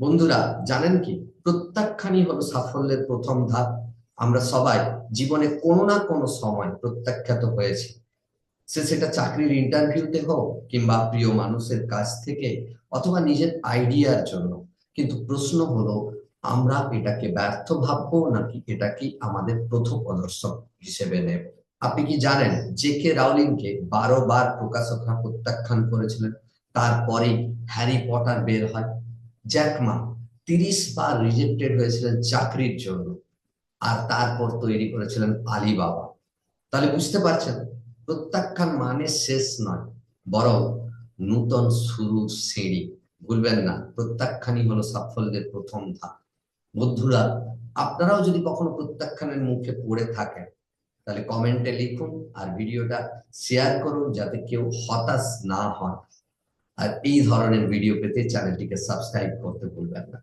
বন্ধুরা, জানেন কি? প্রত্যাখ্যানই হলো সাফল্যের প্রথম ধাপ। আমরা সবাই জীবনে কোনো না কোনো সময় প্রত্যাখ্যাত হয়েছি। সে সেটা চাকরির ইন্টারভিউতে হোক কিংবা প্রিয় মানুষের কাছ থেকে অথবা নিজের আইডিয়ার জন্য। কিন্তু প্রশ্ন হলো, আমরা এটাকে ব্যর্থ ভাববো নাকি এটা কি আমাদের প্রথম প্রদর্শন হিসেবে নেব? আপনি কি জানেন, জে কে রাউলিংকে বারো বার প্রকাশকরা প্রত্যাখ্যান করেছিলেন। তারপরেই হ্যারি পটার বের হয়। জ্যাকমা তিরিশ বার রিজেক্টেড হয়েছিলেন চাকরির জন্য, আর তারপর তৈরি করেছিলেন আলিবাবা। তাহলে বুঝতে পারছেন, প্রত্যাখ্যান মানে শেষ নয়, বরং নূতন শুরু সিঁড়ি। ভুলবেন না, প্রত্যাখ্যানই হলো সাফল্যের প্রথম ধাপ। বন্ধুরা, আপনারাও যদি কখনো প্রত্যাখ্যানের মুখে পড়ে থাকেন, তাহলে কমেন্টে লিখুন আর ভিডিওটা শেয়ার করুন যাতে কেউ হতাশ না হয় আর এই ধরনের ভিডিও পেতে চ্যানেলটিকে সাবস্ক্রাইব করতে ভুলবেন না